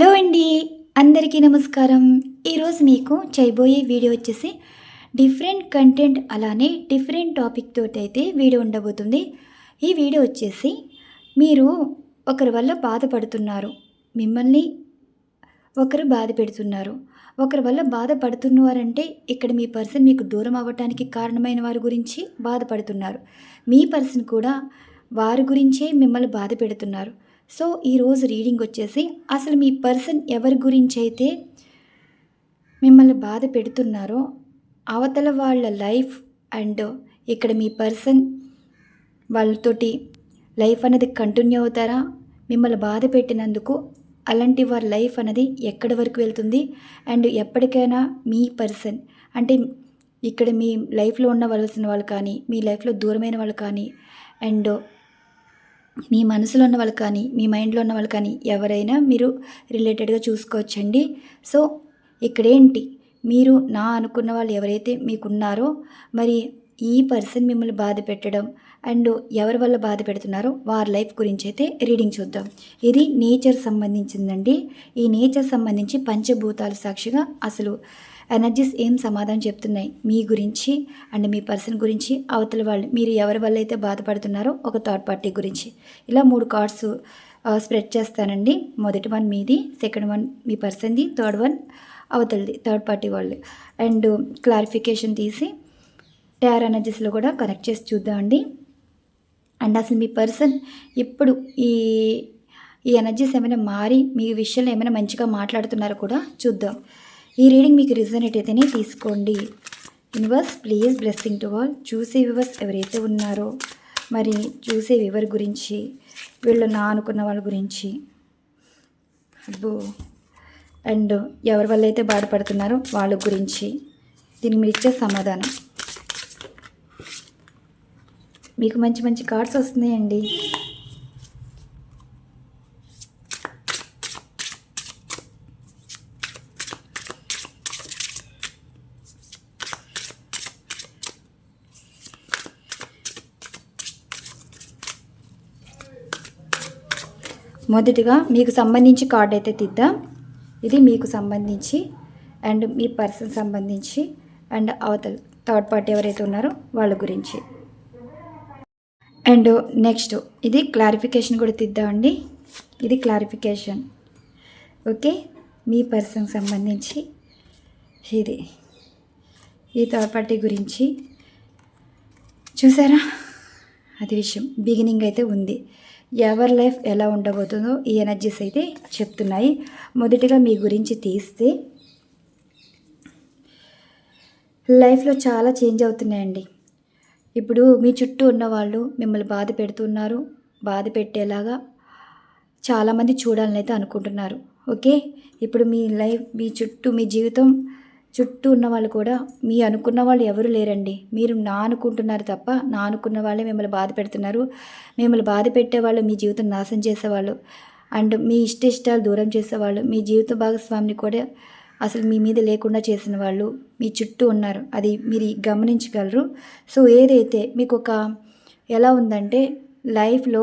Hello అండి అందరికీ నమస్కారం. ఈరోజు మీకు చేయబోయే వీడియో వచ్చేసి డిఫరెంట్ కంటెంట్ అలానే డిఫరెంట్ టాపిక్ తోటి అయితే వీడియో ఉండబోతుంది. ఈ వీడియో వచ్చేసి మీరు ఒకరి వల్ల బాధపడుతున్నారు మిమ్మల్ని ఒకరు బాధ పెడుతున్నారు. ఒకరి వల్ల బాధపడుతున్నవారంటే ఇక్కడ మీ పర్సన్ మీకు దూరం అవ్వటానికి కారణమైన వారి గురించి బాధపడుతున్నారు. మీ పర్సన్ కూడా వారి గురించే మిమ్మల్ని బాధ పెడుతున్నారు. సో ఈరోజు రీడింగ్ వచ్చేసి అసలు మీ పర్సన్ ఎవరి గురించి అయితే మిమ్మల్ని బాధ పెడుతున్నారో అవతల వాళ్ళ లైఫ్ అండ్ ఇక్కడ మీ పర్సన్ వాళ్ళతోటి లైఫ్ అనేది కంటిన్యూ అవుతారా? మిమ్మల్ని బాధ పెట్టినందుకు అలాంటి వారి లైఫ్ అనేది ఎక్కడి వరకు వెళ్తుంది? అండ్ ఎప్పటికైనా మీ పర్సన్ అంటే ఇక్కడ మీ లైఫ్లో ఉండవలసిన వాళ్ళు కానీ మీ లైఫ్లో దూరమైన వాళ్ళు కానీ అండ్ మీ మనసులో ఉన్న వాళ్ళు కానీ మీ మైండ్లో ఉన్న వాళ్ళు కానీ ఎవరైనా మీరు రిలేటెడ్గా చూసుకోవచ్చండి. సో ఇక్కడేంటి? మీరు నా అనుకున్న వాళ్ళు ఎవరైతే మీకున్నారో మరి ఈ పర్సన్ మిమ్మల్ని బాధ పెట్టడం అండ్ ఎవరి వల్ల బాధ పెడుతున్నారో వారి లైఫ్ గురించి అయితే రీడింగ్ చూద్దాం. ఇది నేచర్ సంబంధించిందండి. ఈ నేచర్ సంబంధించి పంచభూతాల సాక్షిగా అసలు ఎనర్జీస్ ఏం సమాధానం చెప్తున్నాయి? మీ గురించి అండ్ మీ పర్సన్ గురించి అవతల వాళ్ళు మీరు ఎవరి వల్ల అయితే బాధపడుతున్నారో ఒక థర్డ్ పార్టీ గురించి. ఇలా మూడు కార్డ్స్ స్ప్రెడ్ చేస్తానండి. మొదటి వన్ మీది సెకండ్ వన్ మీ పర్సన్ది థర్డ్ వన్ అవతలది థర్డ్ పార్టీ వాళ్ళు. అండ్ క్లారిఫికేషన్ తీసి టేర్ ఎనర్జీస్లో కూడా కనెక్ట్ చేసి చూద్దామండి. అండ్ అసలు మీ పర్సన్ ఇప్పుడు ఈ ఈ ఎనర్జీస్ ఏమైనా మారి మీ విషయంలో ఏమైనా మంచిగా మాట్లాడుతున్నారో కూడా చూద్దాం. ఈ రీడింగ్ మీకు రిజనేట్ అయితేనే తీసుకోండి. Universe please blessing to all చూసే వివర్స్ ఎవరైతే ఉన్నారో మరి చూసే వివర్ గురించి వీళ్ళు నా అనుకున్న వాళ్ళ గురించి అబ్బో. అండ్ ఎవరి వల్ల అయితే బాధపడుతున్నారో వాళ్ళ గురించి దీనికి మీరు ఇచ్చే సమాధానం. మీకు మంచి మంచి కార్డ్స్ వస్తున్నాయండి. మొదటిగా మీకు సంబంధించి కార్డ్ అయితే తీద్దాం. ఇది మీకు సంబంధించి అండ్ మీ పర్సన్ సంబంధించి అండ్ అవతల థర్డ్ పార్టీ ఎవరైతే ఉన్నారో వాళ్ళ గురించి. అండ్ నెక్స్ట్ ఇది క్లారిఫికేషన్ కూడా తీద్దామండి ఇది క్లారిఫికేషన్ ఓకే మీ పర్సన్ సంబంధించి ఇది. ఈ థర్డ్ పార్టీ గురించి. చూసారా? అది విషయం. బిగినింగ్ అయితే ఉంది. ఎవరి లైఫ్ ఎలా ఉండబోతుందో ఈ ఎనర్జీస్ అయితే చెప్తున్నాయి. మొదటిగా మీ గురించి తీస్తే లైఫ్లో చాలా చేంజ్ అవుతున్నాయండి. ఇప్పుడు మీ చుట్టూ ఉన్నవాళ్ళు మిమ్మల్ని బాధ పెడుతున్నారు. బాధ పెట్టేలాగా చాలామంది చూడాలని అయితే అనుకుంటున్నారు. ఓకే? ఇప్పుడు మీ లైఫ్ మీ చుట్టూ మీ జీవితం చుట్టూ ఉన్న వాళ్ళు కూడా మీ అనుకున్న వాళ్ళు ఎవరు లేరండి. మీరు నా అనుకుంటున్నారు తప్ప నా అనుకున్న వాళ్ళే మిమ్మల్ని బాధ పెడుతున్నారు. మిమ్మల్ని బాధ పెట్టేవాళ్ళు మీ జీవితం నాశనం చేసేవాళ్ళు. అండ్ మీ ఇష్ట ఇష్టాలు దూరం చేసేవాళ్ళు. మీ జీవిత భాగస్వామిని కూడా అసలు మీ మీద లేకుండా చేసిన వాళ్ళు మీ చుట్టూ ఉన్నారు. అది మీరు గమనించగలరు. సో ఏదైతే మీకు ఒక ఎలా ఉందంటే లైఫ్లో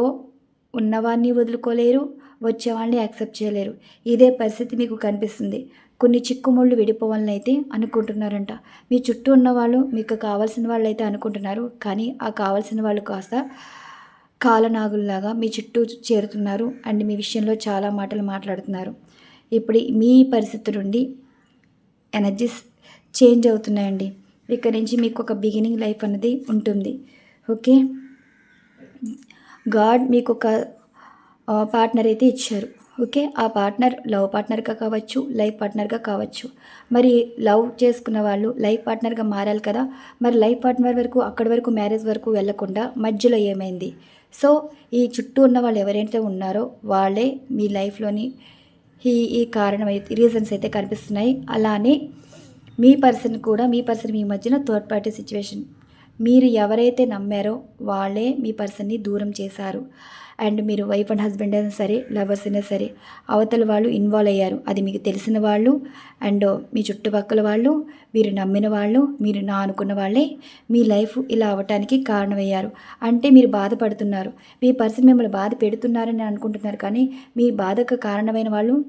ఉన్నవాడిని వదులుకోలేరు వచ్చేవాళ్ళని యాక్సెప్ట్ చేయలేరు. ఇదే పరిస్థితి మీకు కనిపిస్తుంది. కొన్ని చిక్కుముళ్ళు విడిపోవాలని అయితే అనుకుంటున్నారంట. మీ చుట్టూ ఉన్న వాళ్ళు మీకు కావాల్సిన వాళ్ళు అయితే అనుకుంటున్నారు. కానీ ఆ కావాల్సిన వాళ్ళు కాస్త కాలనాగుల్లాగా మీ చుట్టూ చేరుతున్నారు అండ్ మీ విషయంలో చాలా మాటలు మాట్లాడుతున్నారు. ఇప్పుడు మీ పరిస్థితి నుండి ఎనర్జీస్ చేంజ్ అవుతున్నాయండి. ఇక్కడ నుంచి మీకు ఒక బిగినింగ్ లైఫ్ అనేది ఉంటుంది. ఓకే? గాడ్ మీకు ఒక పార్ట్నర్ అయితే ఇచ్చారు. ఓకే? ఆ పార్ట్నర్ లవ్ పార్ట్నర్గా కావచ్చు లైఫ్ పార్ట్నర్గా కావచ్చు. మరి లవ్ చేసుకున్న వాళ్ళు లైఫ్ పార్ట్నర్గా మారాలి కదా? మరి లైఫ్ పార్ట్నర్ వరకు అక్కడి వరకు మ్యారేజ్ వరకు వెళ్ళకుండా మధ్యలో ఏమైంది? సో ఈ చుట్టూ ఉన్న వాళ్ళు ఎవరైతే ఉన్నారో వాళ్ళే మీ లైఫ్లోని ఈ ఈ కారణం అయితే రీజన్స్ అయితే కనిపిస్తున్నాయి. అలానే మీ పర్సన్ కూడా మీ పర్సన్ మీ మధ్యన థర్డ్ పార్టీ సిచ్యువేషన్. మీరు ఎవరైతే నమ్మారో వాళ్ళే మీ పర్సన్ని దూరం చేశారు. అండ్ మీరు వైఫ్ అండ్ హస్బెండ్ అయినా సరే లవర్స్ అయినా సరే అవతల వాళ్ళు ఇన్వాల్వ్ అయ్యారు. అది మీకు తెలిసిన వాళ్ళు అండ్ మీ చుట్టుపక్కల వాళ్ళు మీరు నమ్మిన వాళ్ళు మీరు నా అనుకున్న వాళ్ళే మీ లైఫ్ ఇలా అవ్వటానికి కారణమయ్యారు. అంటే మీరు బాధపడుతున్నారు. మీ పర్సన్ మిమ్మల్ని బాధ పెడుతున్నారని అనుకుంటున్నారు కానీ మీ బాధకు కారణమైన వాళ్ళు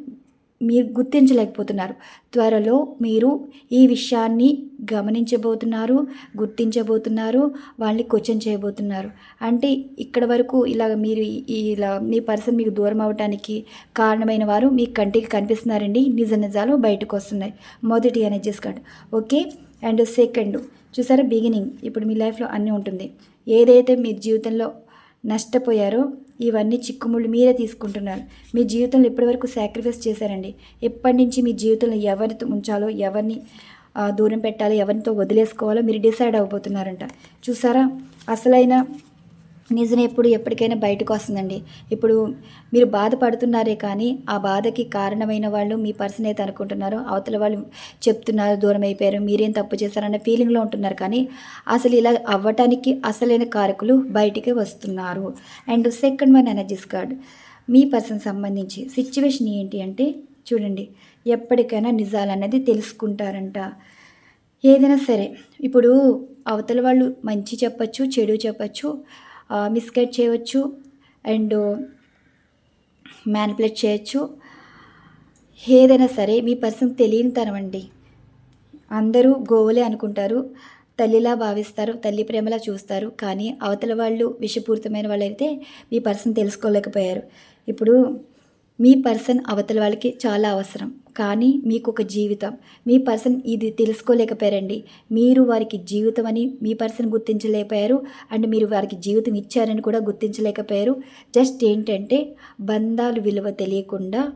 మీరు గుర్తించలేకపోతున్నారు. త్వరలో మీరు ఈ విషయాన్ని గమనించబోతున్నారు గుర్తించబోతున్నారు వాళ్ళని క్వశ్చన్ చేయబోతున్నారు. అంటే ఇక్కడ వరకు ఇలా మీరు ఇలా మీ పర్సన్ మీకు దూరం అవడానికి కారణమైన వారు మీ కంటికి కనిపిస్తున్నారండి. నిజ నిజాలు బయటకు వస్తున్నాయి. మొదటి energies card okay? And second. చూసారా? బిగినింగ్. ఇప్పుడు మీ లైఫ్లో అన్నీ ఉంటుంది. ఏదైతే మీ జీవితంలో నష్టపోయారో ఇవన్నీ చిక్కుముళ్ళు మీరే తీసుకుంటున్నారు. మీ జీవితంలో ఇప్పటివరకు సాక్రిఫైస్ చేశారండి. ఎప్పటి నుంచి మీ జీవితంలో ఎవరితో ఉంచాలో ఎవరిని దూరం పెట్టాలో ఎవరితో వదిలేసుకోవాలో మీరు డిసైడ్ అవ్వబోతున్నారంట. చూసారా? అసలైన నిజం ఎప్పుడు ఎప్పటికైనా బయటకు వస్తుందండి. ఇప్పుడు మీరు బాధపడుతున్నారే కానీ ఆ బాధకి కారణమైన వాళ్ళు మీ పర్సన్ అయితే అనుకుంటున్నారు అవతల వాళ్ళు చెప్తున్నారు దూరం అయిపోయారు మీరేం తప్పు చేశారన్న ఫీలింగ్లో ఉంటున్నారు కానీ అసలు ఇలా అవ్వటానికి అసలైన కారకులు బయటికి వస్తున్నారు. And second one energies card me person సంబంధించి సిచ్యువేషన్ ఏంటి అంటే చూడండి ఎప్పటికైనా నిజాలు అనేది తెలుసుకుంటారంట. ఏదైనా సరే ఇప్పుడు అవతల వాళ్ళు మంచి చెప్పచ్చు చెడు చెప్పచ్చు మిస్గైడ్ చేయవచ్చు అండ్ మ్యానిపులేట్ చేయొచ్చు. ఏదైనా సరే మీ పర్సన్ తెలియని తరం అండి. అందరూ గోవులే అనుకుంటారు. తల్లిలా భావిస్తారు తల్లి ప్రేమలా చూస్తారు. కానీ అవతల వాళ్ళు విషపూరితమైన వాళ్ళు అయితే మీ పర్సన్ తెలుసుకోలేకపోయారు. ఇప్పుడు మీ పర్సన్ అవతల వాళ్ళకి చాలా అవసరం. కానీ మీకు ఒక జీవితం. మీ పర్సన్ ఇది తెలుసుకోలేకపోయారండి. మీరు వారికి జీవితం అని మీ పర్సన్ గుర్తించలేకపోయారు. అండ్ మీరు వారికి జీవితం ఇచ్చారని కూడా గుర్తించలేకపోయారు. జస్ట్ ఏంటంటే బంధాలు విలువ తెలియకుండా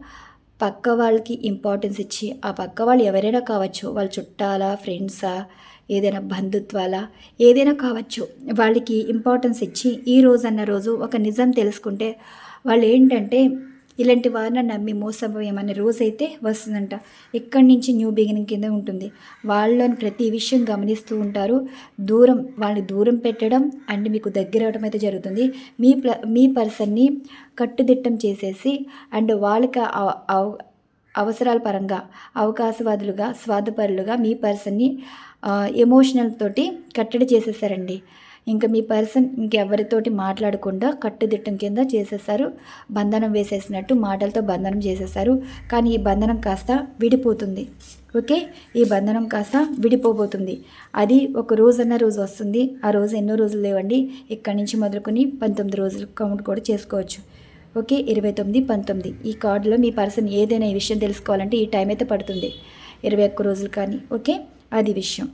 పక్క వాళ్ళకి ఇంపార్టెన్స్ ఇచ్చి ఆ పక్క వాళ్ళు ఎవరైనా కావచ్చు వాళ్ళ చుట్టాలా ఫ్రెండ్సా ఏదైనా బంధుత్వాలా ఏదైనా కావచ్చు వాళ్ళకి ఇంపార్టెన్స్ ఇచ్చి ఈ రోజు అన్న రోజు ఒక నిజం తెలుసుకుంటే వాళ్ళు ఏంటంటే ఇలాంటి వారిని నమ్మి మోసపోయామనే రోజు అయితే వస్తుందంట. ఇక్కడి నుంచి న్యూ బిగినింగ్ కింద ఉంటుంది. వాళ్ళని ప్రతి విషయం గమనిస్తూ ఉంటారు. దూరం వాళ్ళని దూరం పెట్టడం అండ్ మీకు దగ్గర అవడం అయితే జరుగుతుంది. మీ ప్ల మీ పర్సన్ని కట్టుదిట్టం చేసేసి అండ్ వాళ్ళకి అవసరాల పరంగా అవకాశవాదులుగా స్వార్థపరులుగా మీ పర్సన్ని ఎమోషనల్ తోటి కట్టడి చేసేసారండి. ఇంకా మీ పర్సన్ ఇంకెవరితోటి మాట్లాడకుండా కట్టుదిట్టం కింద చేసేసారు బంధనం వేసేసినట్టు మాటలతో బంధనం చేసేసారు కానీ ఈ బంధనం కాస్త విడిపోతుంది ఓకే? ఈ బంధనం కాస్త విడిపోబోతుంది. అది ఒక రోజు అన్న రోజు వస్తుంది ఆ రోజు ఎన్నో రోజులు లేవండి. ఇక్కడి నుంచి మొదలుకొని పంతొమ్మిది రోజులు కౌంట్ కూడా చేసుకోవచ్చు ఓకే? ఇరవై తొమ్మిది పంతొమ్మిది. ఈ కార్డులో మీ పర్సన్ ఏదైనా ఈ విషయం తెలుసుకోవాలంటే ఈ టైం అయితే పడుతుంది. ఇరవై ఒక్క రోజులు కానీ ఓకే? అది విషయం.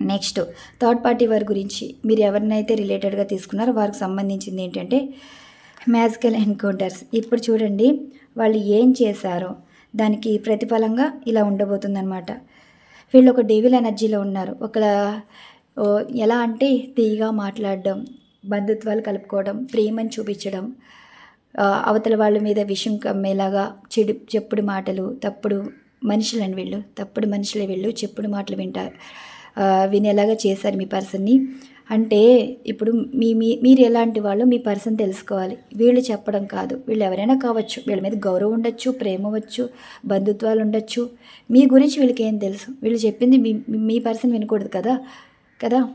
నెక్స్ట్ థర్డ్ పార్టీ వారి గురించి మీరు ఎవరినైతే రిలేటెడ్గా తీసుకున్నారో వారికి సంబంధించింది ఏంటంటే మ్యాజికల్ ఎన్కౌంటర్స్. ఇప్పుడు చూడండి వాళ్ళు ఏం చేశారో దానికి ప్రతిఫలంగా ఇలా ఉండబోతుందన్నమాట. వీళ్ళు ఒక డెవిల్ ఎనర్జీలో ఉన్నారు. ఒక ఎలా అంటే తీగా మాట్లాడడం బంధుత్వాలు కలుపుకోవడం ప్రేమను చూపించడం అవతల వాళ్ళ మీద విషం కమ్మేలాగా చెడు చెప్పుడు మాటలు తప్పుడు మనుషులని వీళ్ళు తప్పుడు మనుషులే వీళ్ళు చెప్పుడు మాటలు వింటారు. వినేలాగా చేశారు మీ పర్సన్ని. అంటే ఇప్పుడు మీ మీ మీరు ఎలాంటి వాళ్ళు మీ పర్సన్ తెలుసుకోవాలి. వీళ్ళు చెప్పడం కాదు. వీళ్ళు ఎవరైనా కావచ్చు. వీళ్ళ మీద గౌరవం ఉండొచ్చు ప్రేమ వచ్చు బంధుత్వాలు ఉండొచ్చు. మీ గురించి వీళ్ళకి ఏం తెలుసు? వీళ్ళు చెప్పింది మీ మీ పర్సన్ వినకూడదు కదా? కదా?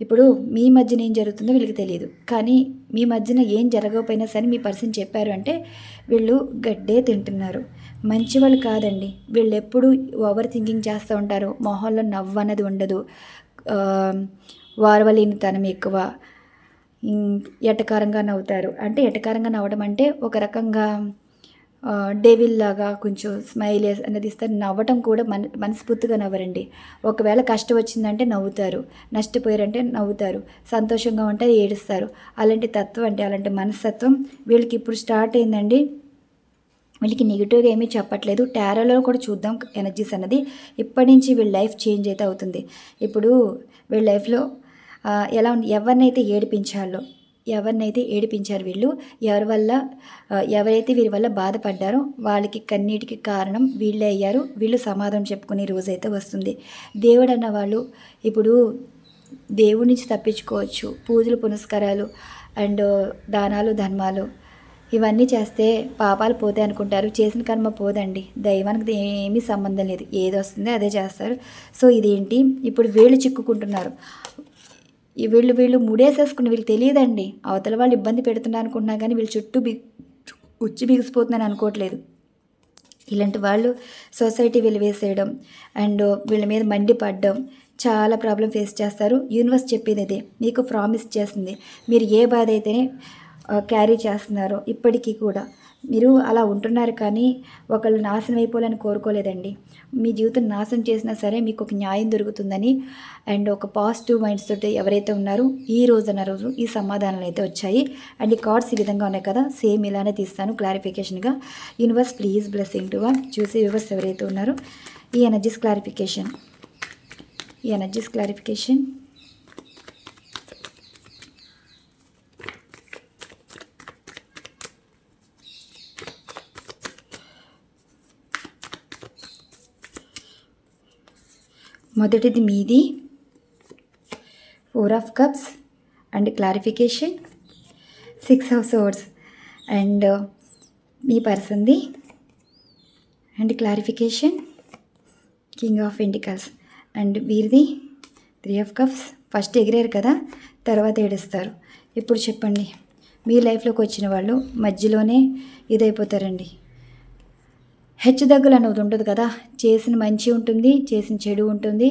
ఇప్పుడు మీ మధ్యన ఏం జరుగుతుందో వీళ్ళకి తెలియదు కానీ మీ మధ్యన ఏం జరగకపోయినా సరే మీ పర్సన్ చెప్పారు అంటే వీళ్ళు గడ్డే తింటున్నారు. మంచివాళ్ళు కాదండి. వీళ్ళు ఎప్పుడు ఓవర్ థింకింగ్ చేస్తూ ఉంటారు. మొహంలో నవ్వు అన్నది ఉండదు. వారవలేనితనం వారవలేని తనం ఎక్కువ ఎటకారంగా నవ్వుతారు. అంటే ఎటకారంగా నవ్వడం అంటే ఒక రకంగా డేవిల్ డెవిల్ లాగా కొంచెం స్మైల్ అనేది ఇస్తారు. నవ్వటం కూడా మన మనస్ఫూర్తిగా నవ్వరండి. ఒకవేళ కష్టం వచ్చిందంటే నవ్వుతారు. నష్టపోయారంటే నవ్వుతారు. సంతోషంగా ఉంటే ఏడుస్తారు. అలాంటి తత్వం అంటే అలాంటి మనస్తత్వం వీళ్ళకి ఇప్పుడు స్టార్ట్ అయిందండి. వీళ్ళకి నెగిటివ్గా ఏమీ చెప్పట్లేదు. టారోలో కూడా చూద్దాం ఎనర్జీస్ అన్నది. ఇప్పటి నుంచి వీళ్ళ లైఫ్ చేంజ్ అయితే అవుతుంది. ఇప్పుడు వీళ్ళ లైఫ్లో ఎలా ఎవరినైతే ఏడిపించాలో ఎవరినైతే ఏడిపించారు వీళ్ళు ఎవరి వల్ల ఎవరైతే వీరి వల్ల బాధపడ్డారో వాళ్ళకి కన్నీటికి కారణం వీళ్ళే అయ్యారు. వీళ్ళు సమాధానం చెప్పుకునే రోజైతే వస్తుంది. దేవుడు అన్న వాళ్ళు ఇప్పుడు దేవుడి నుంచి తప్పించుకోవచ్చు. పూజలు పునస్కారాలు అండ్ దానాలు ధర్మాలు ఇవన్నీ చేస్తే పాపాలు పోతాయి అనుకుంటారు. చేసిన కర్మ పోదండి. దైవానికి ఏమీ సంబంధం లేదు. ఏది వస్తుందో అదే చేస్తారు. సో ఇదేంటి? ఇప్పుడు వీళ్ళు చిక్కుకుంటున్నారు. ఈ వీళ్ళు వీళ్ళు ముడేసేసుకుని వీళ్ళు తెలియదండి. అవతల వాళ్ళు ఇబ్బంది పెడుతున్నారు అనుకుంటున్నా కానీ వీళ్ళు చుట్టూ బి ఉచ్చి బిగిసిపోతుందని అనుకోవట్లేదు. ఇలాంటి వాళ్ళు సొసైటీ వెలివేసేయడం అండ్ వీళ్ళ మీద మండిపడడం చాలా ప్రాబ్లం ఫేస్ చేస్తారు. యూనివర్స్ చెప్పేది అదే. మీకు ప్రామిస్ చేస్తుంది. మీరు ఏ బాధ అయితేనే క్యారీ చేస్తున్నారో ఇప్పటికీ కూడా. మీరు అలా ఉంటున్నారు కానీ ఒకళ్ళు నాశనం అయిపోవాలని కోరుకోలేదండి. మీ జీవితం నాశనం చేసినా సరే మీకు ఒక న్యాయం దొరుకుతుందని అండ్ ఒక పాజిటివ్ మైండ్స్ తోటి ఎవరైతే ఉన్నారో ఈ రోజు అన్న రోజు ఈ సమాధానాలు అయితే వచ్చాయి. అండ్ ఈ కార్డ్స్ ఈ విధంగా ఉన్నాయి కదా సేమ్ ఇలానే తీస్తాను క్లారిఫికేషన్గా. Universe please blessing to one చూసే వ్యూవర్స్ ఎవరైతే ఉన్నారో ఈ ఎనర్జీస్ క్లారిఫికేషన్. ఈ ఎనర్జీస్ క్లారిఫికేషన్. మొదటిది మీది. Four of cups and clarification six of swords and me పర్సన్ది. And clarification king of pentacles and వీరిది. Three of cups first ఎగిరారు కదా తర్వాత ఏడుస్తారు. ఇప్పుడు చెప్పండి మీ లైఫ్లోకి వచ్చిన వాళ్ళు మధ్యలోనే ఇదైపోతారండి. హెచ్చుదగ్గులు అనేది ఉంటుంది కదా. చేసిన మంచి ఉంటుంది చేసిన చెడు ఉంటుంది.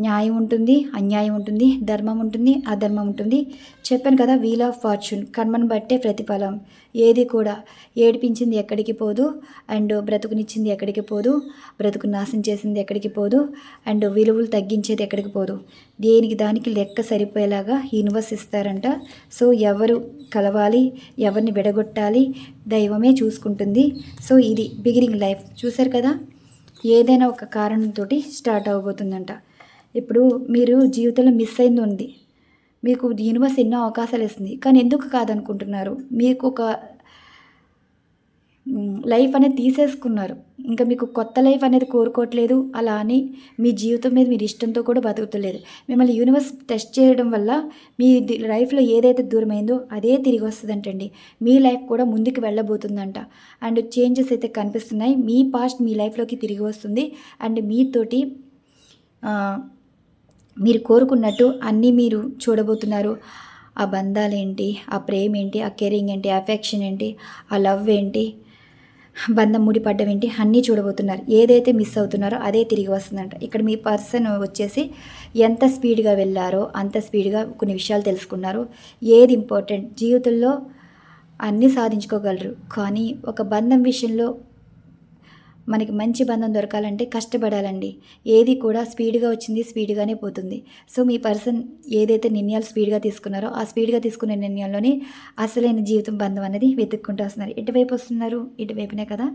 న్యాయం ఉంటుంది అన్యాయం ఉంటుంది ధర్మం ఉంటుంది అధర్మం ఉంటుంది. చెప్పాను కదా వీల్ ఆఫ్ ఫార్చ్యూన్ కర్మను బట్టే ప్రతిఫలం. ఏది కూడా ఏడిపించింది ఎక్కడికి పోదు అండ్ బ్రతుకునిచ్చింది ఎక్కడికి పోదు బ్రతుకు నాశనం చేసింది ఎక్కడికి పోదు అండ్ విలువలు తగ్గించేది ఎక్కడికి పోదు. దేనికి దానికి లెక్క సరిపోయేలాగా యూనివర్స్ ఇస్తారంట. సో ఎవరు కలవాలి ఎవరిని విడగొట్టాలి దైవమే చూసుకుంటుంది. సో ఇది బిగినింగ్ లైఫ్ చూసారు కదా? ఏదైనా ఒక కారణంతో స్టార్ట్ అవ్వబోతుందంట. ఇప్పుడు మీరు జీవితంలో మిస్ అయింది ఉంది మీకు యూనివర్స్ ఎన్నో అవకాశాలు ఇస్తుంది. కానీ ఎందుకు కాదనుకుంటున్నారు? మీకు ఒక లైఫ్ అనేది తీసేసుకున్నారు. ఇంకా మీకు కొత్త లైఫ్ అనేది కోరుకోవట్లేదు. అలా అని మీ జీవితం మీద మీరు ఇష్టంతో కూడా బతుకుతలేదు. మిమ్మల్ని యూనివర్స్ టెస్ట్ చేయడం వల్ల మీ లైఫ్లో ఏదైతే దూరమైందో అదే తిరిగి వస్తుందంటండి. మీ లైఫ్ కూడా ముందుకు వెళ్ళబోతుందంట. అండ్ చేంజెస్ అయితే కనిపిస్తున్నాయి. మీ పాస్ట్ మీ లైఫ్లోకి తిరిగి వస్తుంది. అండ్ మీతోటి మీరు కోరుకున్నట్టు అన్నీ మీరు చూడబోతున్నారు. ఆ బంధాలు ఏంటి ఆ ప్రేమ ఏంటి ఆ కేరింగ్ ఏంటి అఫెక్షన్ ఏంటి ఆ లవ్ ఏంటి బంధం ముడిపడ్డం ఏంటి అన్నీ చూడబోతున్నారు. ఏదైతే మిస్ అవుతున్నారో అదే తిరిగి వస్తుందంట. ఇక్కడ మీ పర్సన్ వచ్చేసి ఎంత స్పీడ్గా వెళ్ళారో అంత స్పీడ్గా కొన్ని విషయాలు తెలుసుకున్నారు. ఏది ఇంపార్టెంట్? జీవితంలో అన్నీ సాధించుకోగలరు. కానీ ఒక బంధం విషయంలో మనకి మంచి బంధం దొరకాలంటే కష్టపడాలండి. ఏది కూడా స్పీడ్గా వచ్చింది స్పీడ్గానే పోతుంది. సో మీ పర్సన్ ఏదైతే నిర్ణయాలు స్పీడ్గా తీసుకున్నారో ఆ స్పీడ్గా తీసుకునే నిర్ణయాల్లోనే అసలైన జీవితం బంధం అనేది వెతుక్కుంటూ వస్తున్నారు. ఎటువైపు వస్తున్నారు ఇటువైపునే కదా?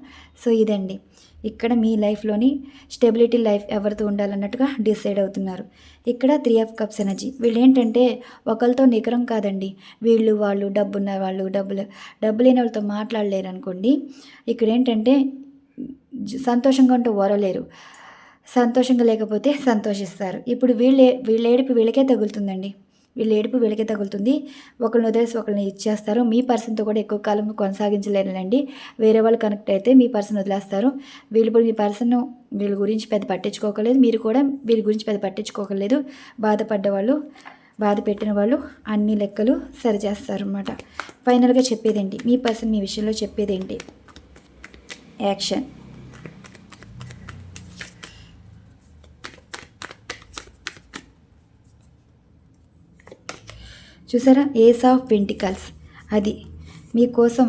సో ఇదండి. ఇక్కడ మీ లైఫ్లోని స్టెబిలిటీ లైఫ్ ఎవరితో ఉండాలన్నట్టుగా డిసైడ్ అవుతున్నారు. ఇక్కడ త్రీ ఆఫ్ కప్స్ ఎనర్జీ. వీళ్ళు ఏంటంటే ఒకరితో నికరం కాదండి. వీళ్ళు వాళ్ళు డబ్బున్న వాళ్ళు డబ్బులు డబ్బు లేని వాళ్ళతో మాట్లాడలేరు అనుకోండి ఇక్కడ ఏంటంటే సంతోషంగా ఉంటూ ఓరలేరు. సంతోషంగా లేకపోతే సంతోషిస్తారు. ఇప్పుడు వీళ్ళే వీళ్ళ ఏడుపు వీళ్ళకే తగులుతుందండి. వీళ్ళ ఏడుపు వీళ్ళకే తగులుతుంది. ఒకరిని వదిలేసి ఒకరిని ఇచ్చేస్తారు. మీ పర్సన్తో కూడా ఎక్కువ కాలం కొనసాగించలేరండి వేరే వాళ్ళు కనెక్ట్ అయితే మీ పర్సన్ వదిలేస్తారు. వీళ్ళు ఇప్పుడు మీ పర్సన్ వీళ్ళ గురించి పెద్ద పట్టించుకోకలేదు. మీరు కూడా వీళ్ళ గురించి పెద్ద పట్టించుకోకలేదు. బాధపడ్డ వాళ్ళు బాధ పెట్టిన వాళ్ళు అన్ని లెక్కలు సరిచేస్తారు అన్నమాట ఫైనల్గా చెప్పేదేంటి? మీ పర్సన్ మీ విషయంలో చెప్పేదేంటి? యాక్షన్. చూసారా? ఏస్ ఆఫ్ పెంటికల్స్ అది మీకోసం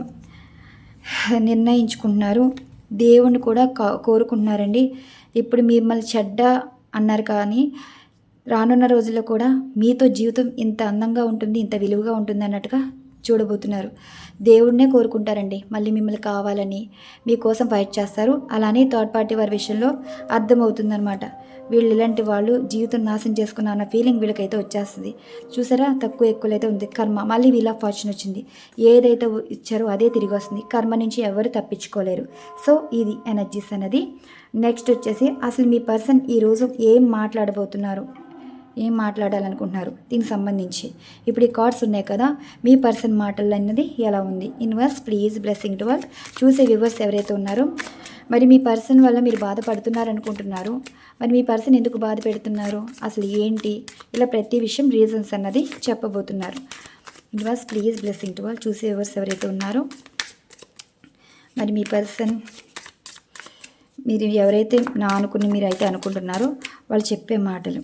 నిర్ణయించుకుంటున్నారు. దేవుణ్ణి కూడా కోరుకుంటున్నారండి. ఇప్పుడు మిమ్మల్ని చెడ్డ అన్నారు కానీ రానున్న రోజుల్లో కూడా మీతో జీవితం ఇంత అందంగా ఉంటుంది ఇంత విలువగా ఉంటుంది అన్నట్టుగా చూడబోతున్నారు. దేవుడినే కోరుకుంటారండి. మళ్ళీ మిమ్మల్ని కావాలని మీకోసం ఫైట్ చేస్తారు. అలానే థర్డ్ పార్టీ వారి విషయంలో అర్థమవుతుందనమాట వీళ్ళు ఇలాంటి వాళ్ళు జీవితం నాశనం చేసుకున్న అన్న ఫీలింగ్ వీళ్ళకైతే వచ్చేస్తుంది. చూసారా? తక్కువ ఎక్కువలైతే ఉంది. కర్మ. మళ్ళీ వీళ్ళ ఫార్చ్యూన్ వచ్చింది. ఏదైతే ఇచ్చారో అదే తిరిగి వస్తుంది. కర్మ నుంచి ఎవరు తప్పించుకోలేరు. సో ఇది ఎనర్జీస్ అనేది నెక్స్ట్ వచ్చేసి అసలు మీ పర్సన్ ఈరోజు ఏం మాట్లాడబోతున్నారు? ఏం మాట్లాడాలనుకుంటున్నారు? దీనికి సంబంధించి. ఇప్పుడు ఈ కార్డ్స్ ఉన్నాయి కదా మీ పర్సన్ మాటలు అన్నది ఎలా ఉంది? ఇన్వర్స్ ప్లీజ్ బ్లెస్సింగ్ టు చూసే వ్యూవర్స్ ఎవరైతే ఉన్నారో మరి మీ పర్సన్ వల్ల మీరు బాధపడుతున్నారనుకుంటున్నారు. మరి మీ పర్సన్ ఎందుకు బాధ పెడుతున్నారు? అసలు ఏంటి? ఇలా ప్రతి విషయం రీజన్స్ అన్నది చెప్పబోతున్నారు. ఇన్వర్స్ ప్లీజ్ బ్లెస్సింగ్ టు చూసే వ్యూవర్స్ ఎవరైతే ఉన్నారో మరి మీ పర్సన్ మీరు ఎవరైతే నా అనుకుని మీరు అయితే అనుకుంటున్నారో వాళ్ళు చెప్పే మాటలు.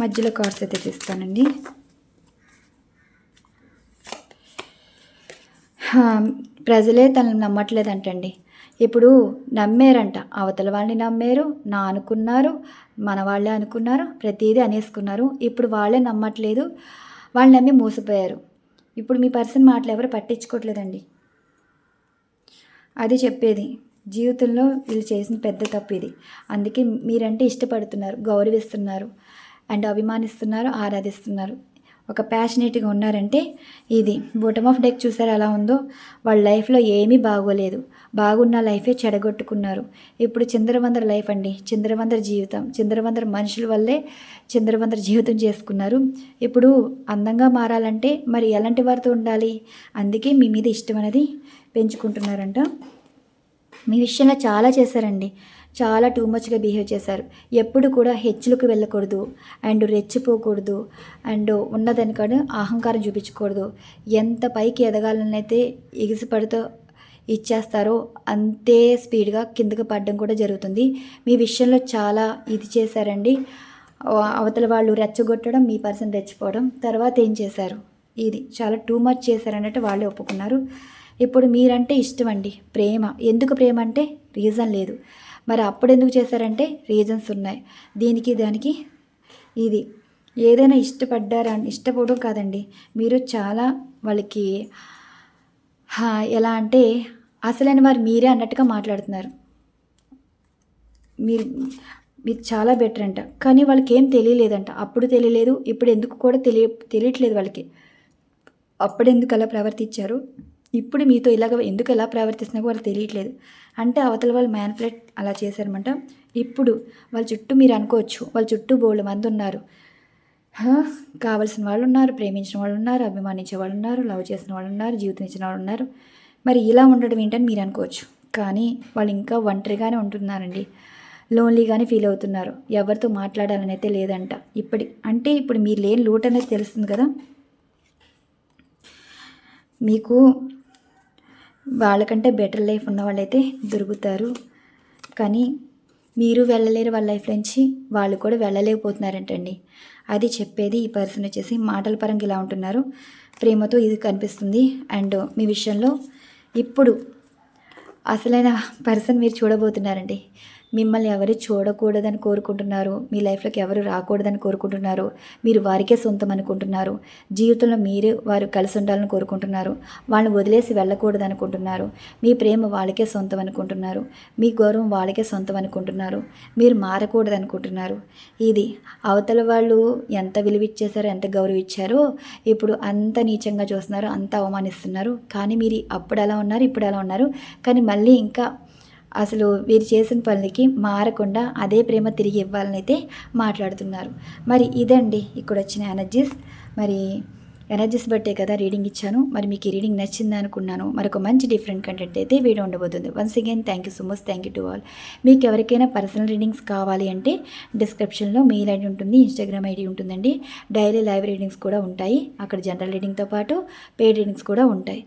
మధ్యలో కార్డ్స్ అయితే తీస్తానండి. ప్రజలే తనని నమ్మట్లేదంటండి. ఇప్పుడు నమ్మారంట. అవతల వాళ్ళని నమ్మారు నా అనుకున్నారు మన వాళ్ళే అనుకున్నారు ప్రతిదీ అనేసుకున్నారు. ఇప్పుడు వాళ్ళే నమ్మట్లేదు వాళ్ళు నమ్మి మూసిపోయారు. ఇప్పుడు మీ పర్సన్ మాటలు ఎవరు పట్టించుకోవట్లేదండి. అది చెప్పేది. జీవితంలో వీళ్ళు చేసిన పెద్ద తప్పు ఇది. అందుకే మీరంటే ఇష్టపడుతున్నారు గౌరవిస్తున్నారు. అండ్ అభిమానిస్తున్నారు ఆరాధిస్తున్నారు. ఒక ప్యాషనేట్గా ఉన్నారంటే ఇది. బోటమ్ ఆఫ్ డెక్ చూసారు ఎలా ఉందో? వాళ్ళ లైఫ్లో ఏమీ బాగోలేదు. బాగున్న లైఫే చెడగొట్టుకున్నారు. ఇప్పుడు చిందరవందర లైఫ్ అండి. చిందరవందర జీవితం. చిందరవందర మనుషుల వల్లే చిందరవందర జీవితం చేసుకున్నారు. ఇప్పుడు అందంగా మారాలంటే మరి ఎలాంటి వారితో ఉండాలి? అందుకే మీ మీద ఇష్టం అనేది పెంచుకుంటున్నారంట. మీ విషయంలో చాలా చేశారండి. చాలా టూ మచ్గా బిహేవ్ చేశారు. ఎప్పుడు కూడా హెచ్చులకు వెళ్ళకూడదు. అండ్ రెచ్చిపోకూడదు. అండ్ ఉన్నదానికాడ అహంకారం చూపించకూడదు. ఎంత పైకి ఎదగాలని అయితే ఎగిసిపడుతూ ఇచ్చేస్తారో అంతే స్పీడ్గా కిందకి పడడం కూడా జరుగుతుంది. మీ విషయంలో చాలా ఇది చేశారండి. అవతల వాళ్ళు రెచ్చగొట్టడం మీ పర్సన్ రెచ్చిపోవడం తర్వాత ఏం చేశారు? ఇది చాలా టూ మచ్ చేశారన్నట్టు వాళ్ళే ఒప్పుకున్నారు. ఇప్పుడు మీరంటే ఇష్టం అండి. ప్రేమ. ఎందుకు ప్రేమ అంటే రీజన్ లేదు. మరి అప్పుడు ఎందుకు చేశారంటే రీజన్స్ ఉన్నాయి. దీనికి దానికి ఇది. ఏదైనా ఇష్టపడ్డారా? ఇష్టపడడం కాదండి. మీరు చాలా వాళ్ళకి ఎలా అంటే అసలైన వారు మీరే అన్నట్టుగా మాట్లాడుతున్నారు. మీరు మీరు చాలా బెటర్ అంట. కానీ వాళ్ళకి ఏం తెలియలేదంట. అప్పుడు తెలియలేదు ఇప్పుడు ఎందుకు కూడా తెలియ తెలియట్లేదు వాళ్ళకి. అప్పుడు ఎందుకు అలా ప్రవర్తించారు? ఇప్పుడు మీతో ఇలాగ ఎందుకు ఎలా ప్రవర్తిస్తున్నా వాళ్ళు తెలియట్లేదు. అంటే అవతల వాళ్ళు మ్యాన్పులేట్ అలా చేశారనమాట ఇప్పుడు వాళ్ళ చుట్టూ మీరు అనుకోవచ్చు వాళ్ళ చుట్టూ బోళ్ళు మంది ఉన్నారు. కావలసిన వాళ్ళు ఉన్నారు ప్రేమించిన వాళ్ళు ఉన్నారు అభిమానించే వాళ్ళు ఉన్నారు లవ్ చేసిన వాళ్ళు ఉన్నారు జీవితం ఇచ్చిన వాళ్ళు ఉన్నారు. మరి ఇలా ఉండడం ఏంటని మీరు అనుకోవచ్చు. కానీ వాళ్ళు ఇంకా ఒంటరిగానే ఉంటున్నారండి. లోన్లీగానే ఫీల్ అవుతున్నారు. ఎవరితో మాట్లాడాలని అయితే లేదంట. ఇప్పటి అంటే ఇప్పుడు మీరు లేని లోటు అనేది తెలుస్తుంది కదా. మీకు వాళ్ళకంటే బెటర్ లైఫ్ ఉన్న వాళ్ళైతే దొరుకుతారు. కానీ మీరు వెళ్ళలేరు వాళ్ళ లైఫ్ నుంచి వాళ్ళు కూడా వెళ్ళలేకపోతున్నారంటండి. అది చెప్పేది ఈ పర్సన్ వచ్చేసి మాటల పరంగా ఇలా ఉంటున్నారు. ప్రేమతో ఇది కనిపిస్తుంది. అండ్ మీ విషయంలో ఇప్పుడు అసలైన పర్సన్ మీరు చూడబోతున్నారండి. మిమ్మల్ని ఎవరు చూడకూడదని కోరుకుంటున్నారు మీ లైఫ్లోకి ఎవరు రాకూడదని కోరుకుంటున్నారు మీరు వారికే సొంతం అనుకుంటున్నారు జీవితంలో మీరు వారు కలిసి ఉండాలని కోరుకుంటున్నారు వాళ్ళని వదిలేసి వెళ్ళకూడదు అనుకుంటున్నారు మీ ప్రేమ వాళ్ళకే సొంతం అనుకుంటున్నారు మీ గౌరవం వాళ్ళకే సొంతం అనుకుంటున్నారు మీరు మారకూడదు అనుకుంటున్నారు. ఇది అవతల వాళ్ళు ఎంత విలువిచ్చేసారో ఎంత గౌరవం ఇచ్చారో ఇప్పుడు అంత నీచంగా చూస్తున్నారు అంత అవమానిస్తున్నారు. కానీ మీరు అప్పుడు ఎలా ఉన్నారు ఇప్పుడు ఎలా ఉన్నారు. కానీ మళ్ళీ ఇంకా అసలు వీరు చేసిన పనులకి మారకుండా అదే ప్రేమ తిరిగి ఇవ్వాలని అయితే మాట్లాడుతున్నారు. మరి ఇదండి ఇక్కడ వచ్చిన ఎనర్జీస్ మరి ఎనర్జీస్ బట్టే కదా రీడింగ్ ఇచ్చాను. మరి మీకు ఈ రీడింగ్ నచ్చింది అనుకున్నాను. మరొక మంచి డిఫరెంట్ కంటెంట్ అయితే వీడియో ఉండబోతుంది. Once again thank you so much thank you to all మీకు ఎవరికైనా పర్సనల్ రీడింగ్స్ కావాలి అంటే డిస్క్రిప్షన్లో మెయిల్ ఐడి ఉంటుంది ఇన్స్టాగ్రామ్ ఐడి ఉంటుందండి. డైలీ లైవ్ రీడింగ్స్ కూడా ఉంటాయి. అక్కడ జనరల్ రీడింగ్తో పాటు పెయిడ్ రీడింగ్స్ కూడా ఉంటాయి.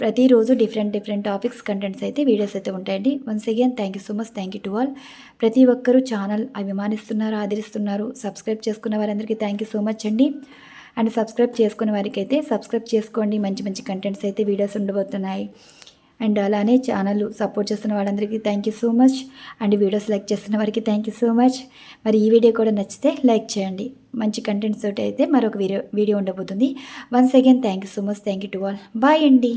ప్రతిరోజు డిఫరెంట్ డిఫరెంట్ టాపిక్స్ కంటెంట్స్ అయితే వీడియోస్ అయితే ఉంటాయండి. Once again thank you so much thank you to all ప్రతి ఒక్కరూ ఛానల్ అభిమానిస్తున్నారు ఆదరిస్తున్నారు సబ్స్క్రైబ్ చేసుకున్న వారందరికీ థ్యాంక్ యూ సో మచ్ అండి. అండ్ సబ్స్క్రైబ్ చేసుకున్న వారికి అయితే సబ్స్క్రైబ్ చేసుకోండి. మంచి మంచి కంటెంట్స్ అయితే వీడియోస్ ఉండబోతున్నాయి. అండ్ అలానే ఛానల్ సపోర్ట్ చేస్తున్న వాళ్ళందరికీ thank you so much and videos like చేస్తున్న వారికి థ్యాంక్ యూ సో మచ్ మరి ఈ వీడియో కూడా నచ్చితే లైక్ చేయండి. మంచి కంటెంట్స్ తోటి అయితే మరొక వీడియో వీడియో ఉండబోతుంది. Once again thank you so much thank you to all bye అండి.